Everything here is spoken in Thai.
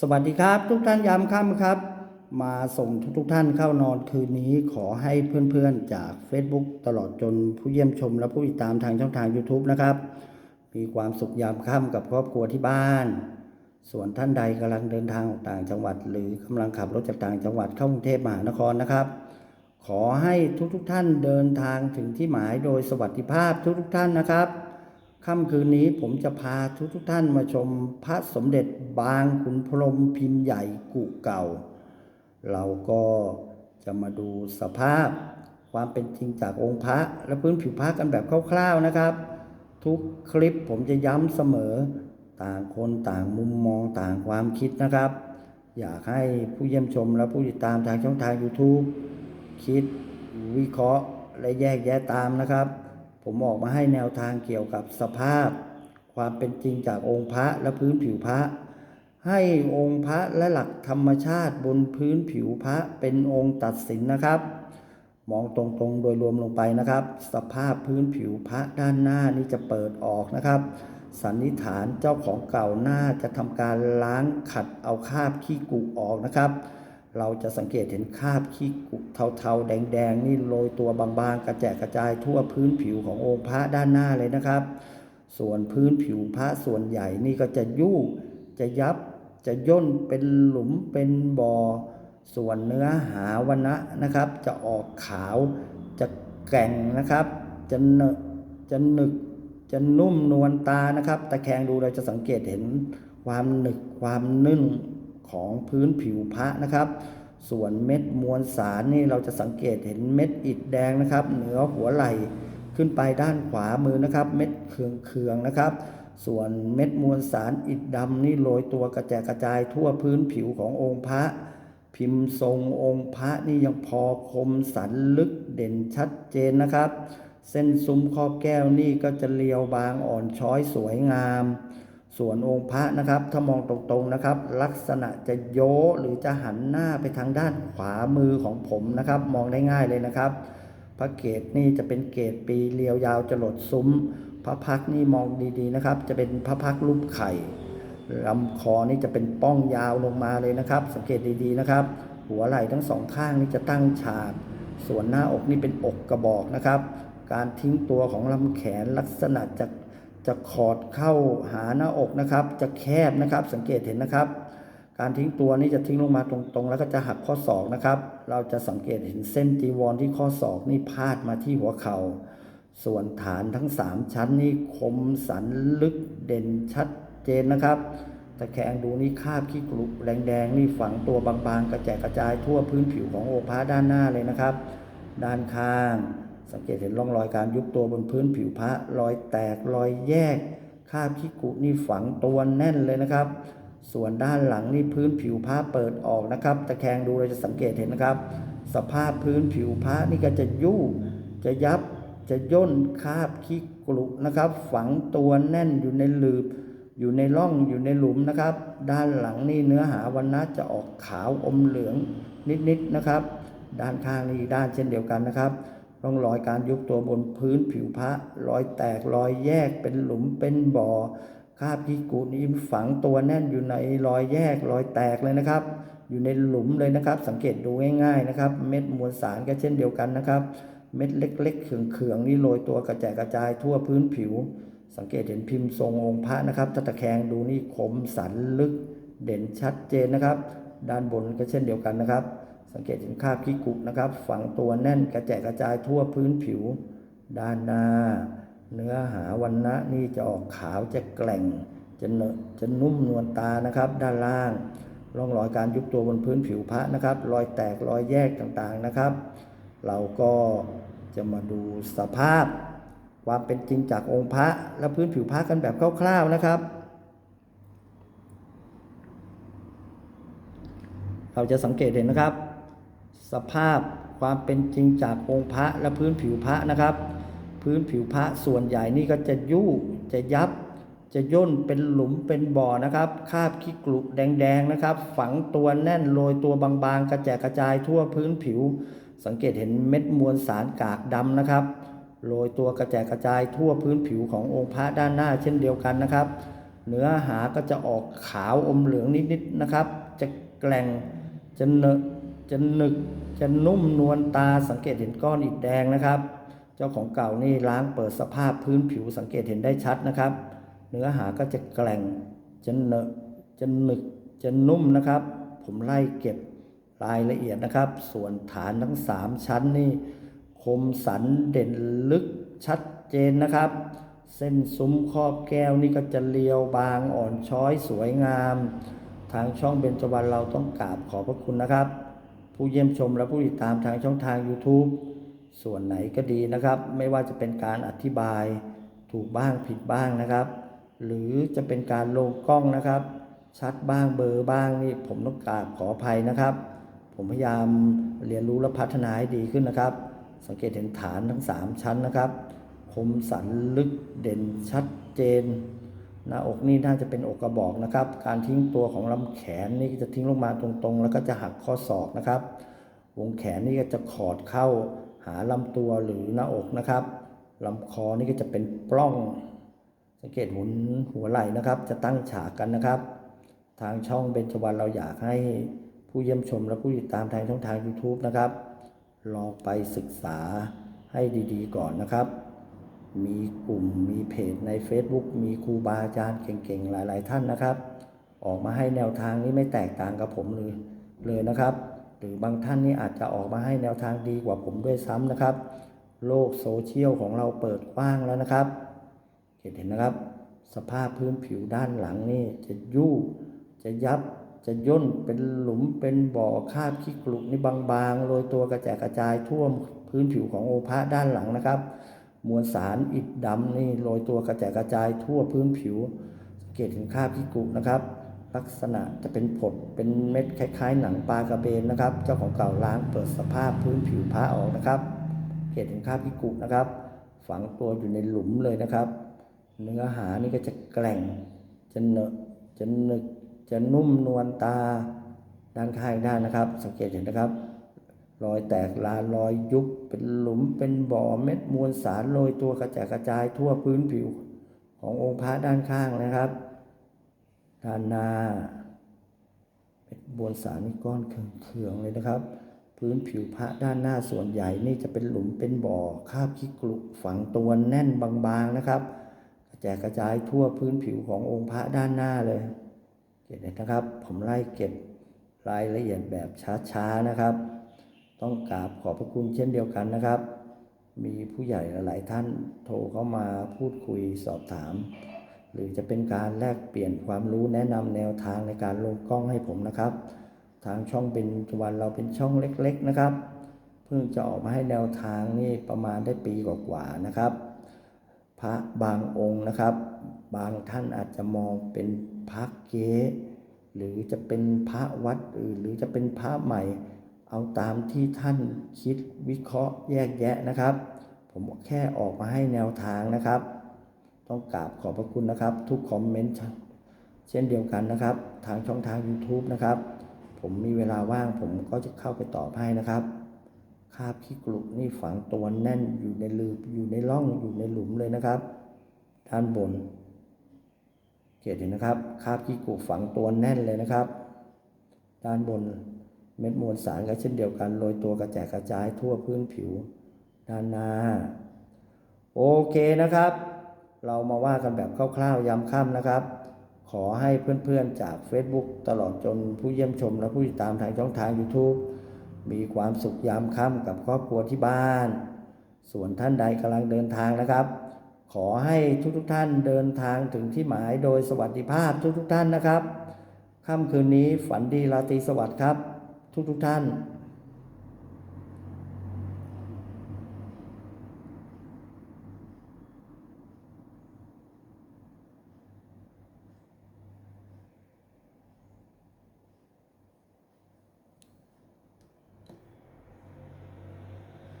สวัสดีครับ ทุกท่านยามค่ำครับ มาส่งทุกๆท่านเข้านอนคืนนี้ขอให้เพื่อนๆจาก Facebook ตลอดจนผู้เยี่ยมชมและผู้ติดตามทางช่องทาง YouTube นะครับ มีความสุขยามค่ำกับครอบครัวที่บ้าน ส่วนท่านใดกำลังเดินทางออกต่างจังหวัด หรือกำลังขับรถจากต่างจังหวัดเข้ากรุงเทพมหานครนะครับ ขอให้ทุกๆท่านเดินทางถึงที่หมายโดยสวัสดิภาพทุกๆท่านนะครับ ค่ำคืนนี้ผมจะพาทุกทุกท่านมาชมพระสมเด็จบางขุนพรหมพิมพ์ใหญ่กุเก่า เราก็จะมาดูสภาพความเป็นจริงจากองค์พระ และพื้นผิวพระกันแบบคร่าวๆนะครับ ทุกคลิปผมจะย้ำเสมอต่างคนต่างมุมมองต่างความคิดนะครับ อยากให้ผู้เยี่ยมชมและผู้ติดตามทางช่องทาง YouTube คิดวิเคราะห์และแยกแยะตามนะครับ ผมออกมาให้แนวทางเกี่ยวกับสภาพ ความเป็นจริงจากองค์พระและพื้นผิวพระ ให้องค์พระและหลักธรรมชาติบนพื้นผิวพระเป็นองค์ตัดสินนะครับ มองตรงๆโดยรวมลงไปนะครับ สภาพพื้นผิวพระด้านหน้านี่จะเปิดออกนะครับสันนิษฐานเจ้าของเก่าน่าจะทำการล้างขัดเอาคราบขี้กุออกนะครับ เราจะสังเกตเห็นคราบขี้กุเทาๆ แดงๆ นี่โรยตัวบางๆ กระแจกกระจายทั่วพื้นผิวขององค์พระด้านหน้าเลยนะครับ ส่วนพื้นผิวพระส่วนใหญ่นี่ก็จะยุ่จะยับจะย่นเป็นหลุมเป็นบ่อส่วนเนื้อหาวันะนะครับ จะออกขาวจะแก่งนะครับ จะเนจะหนึกจะนุ่มนวลตานะครับ ตะแคงดูเราจะสังเกตเห็นความหนึกความนึ่ง ของพื้นผิวพระนะครับ ส่วนเม็ดมวลสารนี่เราจะสังเกตเห็นเม็ดอิฐแดงนะครับ เหนือหัวไหล่ขึ้นไปด้านขวามือนะครับ เม็ดเคืองๆนะครับ ส่วนเม็ดมวลสารอิฐดำนี่โรยตัวกระจายกระจายทั่วพื้นผิวขององค์พระ พิมพ์ทรงองค์พระนี่ยังพอคมสันลึกเด่นชัดเจนนะครับ เส้นซุ้มครอบแก้วนี่ก็จะเรียวบางอ่อนช้อยสวยงาม ส่วนองค์พระนะครับ ถ้ามองตรงๆนะครับ ลักษณะจะโยหรือจะหันหน้าไปทางด้านขวามือของผมนะครับ มองได้ง่ายเลยนะครับ พระเกศนี่จะเป็นเกศปีเรียวยาวจรดซุ้ม พระพักนี่มองดีๆนะครับ จะเป็นพระพักรูปไข่ลำคอนี่จะเป็นป้องยาวลงมาเลยนะครับ สังเกตดีๆนะครับ หัวไหล่ทั้งสองข้างนี่จะตั้งฉาก ส่วนหน้าอกนี่เป็นอกกระบอกนะครับ การทิ้งตัวของลำแขนลักษณะจะ จะขอดเข้าหาหน้าอกนะครับ จะแคบนะครับ สังเกตเห็นนะครับ การทิ้งตัวนี้จะทิ้งลงมาตรงๆ แล้วก็จะหักข้อศอกนะครับ เราจะสังเกตเห็นเส้นจีวรที่ข้อศอกนี่พาดมาที่หัวเขา่า ส่วนฐานทั้ง 3 ชั้นนี่คมสันลึกเด่นชัดเจนนะครับตะแคงดูนี่คาบขี้กรุแดงๆนี่ฝังตัวบางๆ กระแจกกระจายทั่วพื้นผิวของโองค์พระด้านหน้าเลยนะครับ ด้านข้าง สังเกตเห็นร่องรอยการยุบตัวบนพื้นผิวพระรอยแตกรอยแยกคาบขี้กุนี่ฝังตัวแน่นเลยนะครับ ส่วนด้านหลังนี่พื้นผิวพระเปิดออกนะครับ ตะแคงดูเราจะสังเกตเห็นนะครับ สภาพพื้นผิวพระนี่ก็จะยุ่จะยับจะย่นคาบขี้กรุนะครับ ฝังตัวแน่นอยู่ในหลืบ อยู่ในร่องอยู่ในหลุมนะครับ ด้านหลังนี่เนื้อหาวันนะจะออกขาวอมเหลืองนิดๆนะครับ ด้านข้างนี่ด้านเช่นเดียวกันนะครับ ร่องรอยการยุบตัวบนพื้นผิวพระรอยแตกรอยแยกเป็นหลุมเป็นบ่อคราบขี้กุนี่ฝังตัวแน่นอยู่ในรอยแยกรอยแตกเลยนะครับ อยู่ในหลุมเลยนะครับ สังเกตดูง่าย ๆนะครับ เม็ดมวลสารก็เช่นเดียวกันนะครับ เม็ดเล็กๆเขื่องๆนี่โรยตัวกระจายกระจายทั่วพื้นผิว สังเกตเห็นพิมพ์ทรงองค์พระนะครับถ้าตะแคงดูนี่คมสันลึกเด่นชัดเจนนะครับ ด้านบนก็เช่นเดียวกันนะครับ สังเกตเห็นคราบขี้กุนะครับ ฝังตัวแน่นกระแจกกระจายทั่วพื้นผิว ด้านหน้า เนื้อหาวันนะนี่จะออกขาวจะแกร่งจะเนจะนุ่มนวลตานะครับ ด้านล่าง ร่องรอยการยุบตัวบนพื้นผิวพระนะครับ รอยแตกรอยแยกต่างๆนะครับ เราก็จะมาดูสภาพ ความเป็นจริงจากองค์พระและพื้นผิวพระกันแบบคร่าวๆนะครับเราจะสังเกตเห็นนะครับ สภาพความเป็นจริงจากองค์พระและพื้นผิวพระนะครับ พื้นผิวพระส่วนใหญ่นี่ก็จะยุ่จะยับ จะย่นเป็นหลุมเป็นบ่อนะครับ คาบขี้กรุแดงๆนะครับ ฝังตัวแน่นโรยตัวบางๆ กระแจกกระจายทั่วพื้นผิว สังเกตเห็นเม็ดมวลสารกากดำนะครับโรยตัวกระแจกกระจายทั่วพื้นผิวขององค์พระด้านหน้าเช่นเดียวกันนะครับ เนื้อหาก็จะออกขาวอมเหลืองนิดๆนะครับ จะแกร่งจะเน จะหนึกจะนุ่มนวลตาสังเกตเห็นก้อนอิฐแดงนะครับ เจ้าของเก่านี่ล้างเปิดสภาพพื้นผิวสังเกตเห็นได้ชัดนะครับ เนื้อหาก็จะแกร่งจะเนอะจะหนึกจะนุ่มนะครับ ผมไล่เก็บรายละเอียดนะครับ ส่วนฐานทั้ง 3 ชั้นนี่คมสันเด่นลึกชัดเจนนะครับ เส้นซุ้มครอบแก้วนี่ก็จะเรียวบางอ่อนช้อยสวยงาม ทางช่องเบญจวรรณเราต้องกราบขอบพระคุณนะครับ ผู้เยี่ยมชมและผู้ติดตามทางช่องทาง YouTube ส่วนไหนก็ดีนะครับ ไม่ว่าจะเป็นการอธิบายถูกบ้างผิดบ้างนะครับ หรือจะเป็นการลงกล้องนะครับ ชัดบ้างเบลอร์บ้างนี่ผมต้องกราบขออภัยนะครับ ผมพยายามเรียนรู้และพัฒนาให้ดีขึ้นนะครับ สังเกตเห็นฐานทั้ง 3 ชั้นนะครับ คมสันลึกเด่นชัดเจน หน้าอกนี่น่าจะเป็นอกกระบอกนะครับ การทิ้งตัวของลำแขนนี่จะทิ้งลงมาตรงๆ แล้วก็จะหักข้อศอกนะครับ วงแขนนี่ก็จะขอดเข้าหาลำตัวหรือหน้าอกนะครับลำคอนี่ก็จะเป็นปล้อง สังเกตหมุนหัวไหล่นะครับ จะตั้งฉากกันนะครับ ทางช่องเบญจวรรณเราอยากให้ผู้เยี่ยมชมและผู้ติดตามทางช่องทาง YouTube นะครับ ลองไปศึกษาให้ดีๆ ก่อนนะครับ มีกลุ่มมีเพจใน Facebook มีครูบาอาจารย์เก่งๆ หลาย ๆ ท่านนะครับ ออกมาให้แนวทางนี้ไม่แตกต่างกับผมเลยเลยนะครับ หรือบางท่านนี่อาจจะออกมาให้แนวทางดีกว่าผมด้วยซ้ำนะครับ โลกโซเชียลของเราเปิดกว้างแล้วนะครับ เห็นเห็นนะครับ สภาพพื้นผิวด้านหลังนี่จะยู่จะยับจะย่นเป็นหลุมเป็นบ่อคาบขี้กลุนี่บางๆโรยตัวกระแจกกระจายท่วมพื้นผิวของโอภาด้านหลังนะครับ มวลสารอิฐดำนี่โรยตัวกระแจกกระจายทั่วพื้นผิว สังเกตเห็นคราบขี้กลุนะครับ ลักษณะจะเป็นผดเป็นเม็ดคล้ายๆ หนังปลากระเบนนะครับ เจ้าของเก่าล้างเปิดสภาพพื้นผิวพระออกนะครับสังเกตเห็นคราบขี้กลุนะครับ ฝังตัวอยู่ในหลุมเลยนะครับ เนื้อหานี่ก็จะแกร่งจะเนอะจะหนึกจะนุ่มนวลตาด้านข้างด้านนะครับ สังเกตเห็นนะครับ รอยแตกลานรอยยุบเป็นหลุมเป็นบ่อเม็ดมวลสารโรยตัวกระจายกระจายทั่วพื้นผิวขององค์พระด้านข้างนะครับ ด้านหน้าเม็ดมวลสารมีก้อนเคืองๆเลยนะครับ พื้นผิวพระด้านหน้าส่วนใหญ่นี่จะเป็นหลุมเป็นบ่อคาบขี้กลุฝังตัวแน่นบางๆนะครับ กระจายกระจายทั่วพื้นผิวขององค์พระด้านหน้าเลยเห็นไหมนะครับ ผมไล่เก็บรายละเอียดแบบช้าๆนะครับ ต้องกราบขอบพระคุณเช่นเดียวกันนะครับ มีผู้ใหญ่หลายท่านโทรเข้ามาพูดคุยสอบถาม หรือจะเป็นการแลกเปลี่ยนความรู้แนะนำแนวทางในการลงกล้องให้ผมนะครับ ทางช่องเป็นจวันเราเป็นช่องเล็ก ๆนะครับ เพิ่งจะออกมาให้แนวทางนี่ประมาณได้ปีกว่าๆนะครับ พระบางองค์นะครับ บางท่านอาจจะมองเป็นพระเก๊หรือจะเป็นพระวัดอื่นหรือจะเป็นพระใหม่ เอาตามที่ท่านคิดวิเคราะห์แยกแยะนะครับ ผมแค่ออกมาให้แนวทางนะครับ ต้องกราบขอบพระคุณนะครับ ทุกคอมเมนต์เช่นเดียวกันนะครับ ทางช่องทาง YouTube นะครับ ผมมีเวลาว่างผมก็จะเข้าไปตอบให้นะครับคาบขี้กลุกนี่ฝังตัวแน่นอยู่ในลืบอยู่ในร่องอยู่ในหลุมเลยนะครับ ด้านบนเห็นนะครับคาบขี้กลุกฝังตัวแน่นเลยนะครับ ด้านบน เม็ดมวลสารก็เช่นเดียวกันโรยตัวกระแจกกระจายทั่วพื้นผิวด้านหน้า โอเคนะครับ เรามาว่ากันแบบคร่าวๆย้ำค่ำนะครับ ขอให้เพื่อนๆจาก Facebook ตลอดจนผู้เยี่ยมชมและผู้ติดตามทางช่องทาง YouTube มีความสุขยามค่ำกับครอบครัวที่บ้าน ส่วนท่านใดกำลังเดินทางนะครับ ขอให้ทุกๆทท่านเดินทางถึงที่หมายโดยสวัสดิภาพทุกๆทท่านนะครับ ค่ำคืนนี้ฝันดีราตรีสวัสดิ์ครับ ทุกๆทท่าน